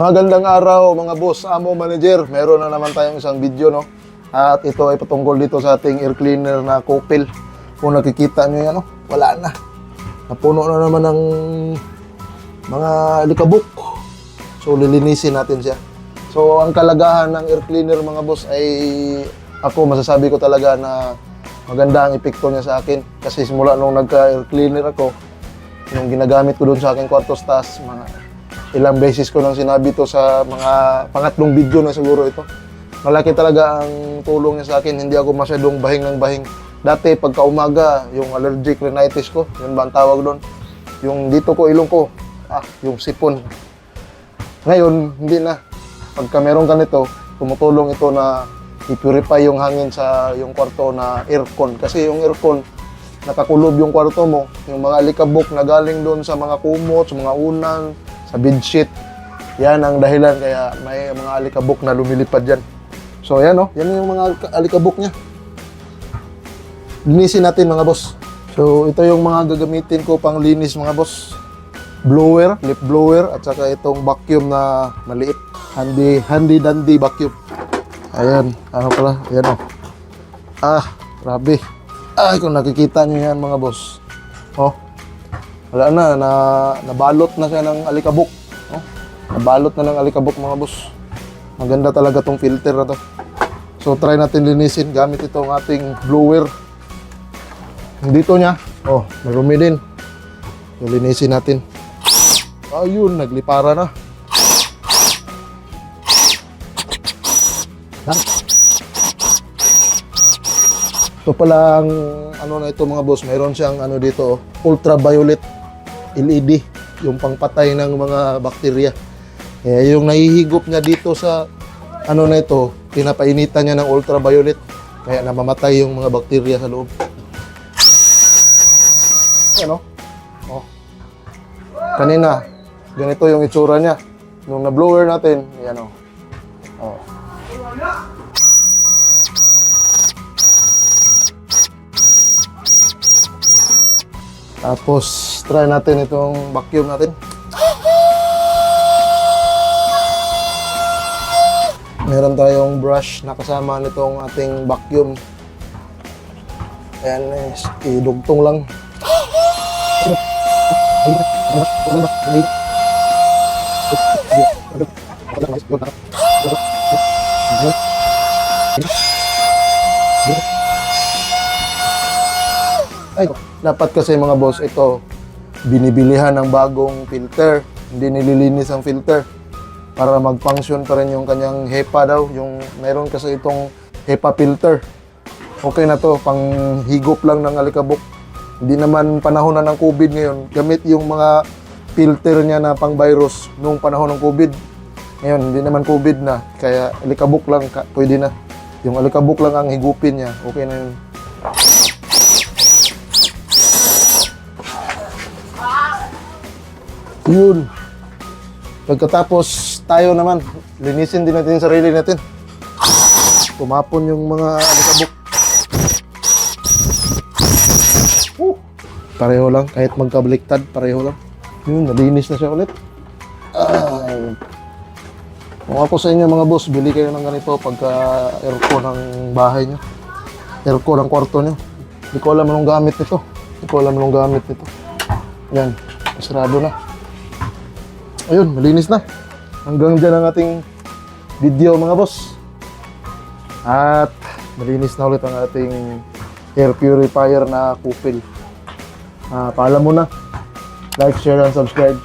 Magandang araw mga boss, amo manager. Meron na naman tayong isang video no. At ito ay patungkol dito sa ating air cleaner na Copel. Kung nakikita nyo yan, no? wala na. Napuno na naman ng mga likabok. So lilinisin natin siya. So ang kalagahan ng air cleaner mga boss ay ako masasabi ko talaga na maganda ang epekto niya sa akin. Kasi simula nung nagka-air cleaner ako, yung ginagamit ko doon sa aking kwartos tas mga ilang beses ko nang sinabi to sa mga pangatlong video na siguro ito. Malaki talaga ang tulong niya sa akin. Hindi ako masyadong bahing ng bahing. Dati pagka umaga, yung allergic rhinitis ko, yun ba ang tawag doon? Yung dito ko, ilong ko, ah, yung sipon. Ngayon, hindi na. Pagka meron ka nito, tumutulong ito na i-purify yung hangin sa yung kwarto na aircon. Kasi yung aircon, nakakulob yung kwarto mo, yung mga alikabok na galing doon sa mga kumot, sa mga unan, sa bedsheet. Yan ang dahilan kaya may mga alikabok na lumilipad dyan. So yan o, yan yung mga ka- alikabok niya. Linisin natin mga boss. So ito yung mga gagamitin ko pang linis mga boss. Blower, lip blower at saka itong vacuum na maliit. Handy, handy dandy vacuum. Ayan, ano pala, ayan o. Ah, grabe. Ay, kung nakikita nyo yan mga boss. Oh, wala na, na nabalot na siya ng alikabok. Oh, nabalot na ng alikabok mga boss. Maganda talaga tong filter na to. So try natin linisin gamit itong ating blower. Dito niya, oh, marumi din. So, linisin natin. Ayun, naglipara na. Ito pala ang ano na ito mga boss, mayroon siyang ano dito, oh, ultraviolet LED, yung pangpatay ng mga bakterya. Eh, yung nahihigop niya dito sa ano na ito, pinapainitan niya ng ultraviolet, kaya namamatay yung mga bakterya sa loob. Ano? Oh. Kanina, ganito yung itsura niya. Nung na-blower natin, yan oh. Oh. Tapos, try natin itong vacuum natin. Meron tayong brush na kasama nitong ating vacuum. Ayan, is, idugtong lang. Ay, dapat kasi mga boss, ito, binibilihan ng bagong filter. Hindi nililinis ang filter para mag-function pa rin yung kanyang HEPA daw. Yung meron kasi itong HEPA filter. Okay na to, pang higop lang ng alikabok. Hindi naman panahon na ng COVID ngayon. Gamit yung mga filter niya na pang virus nung panahon ng COVID. Ngayon, hindi naman COVID na. Kaya alikabok lang, pwede na. Yung alikabok lang ang higupin niya. Okay na yun. Yun. Pagkatapos tayo naman, linisin din natin yung sarili natin. Tumapon yung mga alikabok. Uh, pareho lang, kahit magkabaliktad, pareho lang. Yun, nalinis na siya ulit. Ay. Kung ako sa inyo mga boss, bili kayo ng ganito pagka aircon ng bahay nyo. Aircon ng kwarto nyo. Hindi ko alam anong gamit nito. Hindi ko alam anong gamit nito. Yan, sarado na. Ayun, malinis na. Hanggang dyan ang ating video mga boss. At malinis na ulit ang ating air purifier na kupil. Ah, paalam muna. Like, share, and subscribe.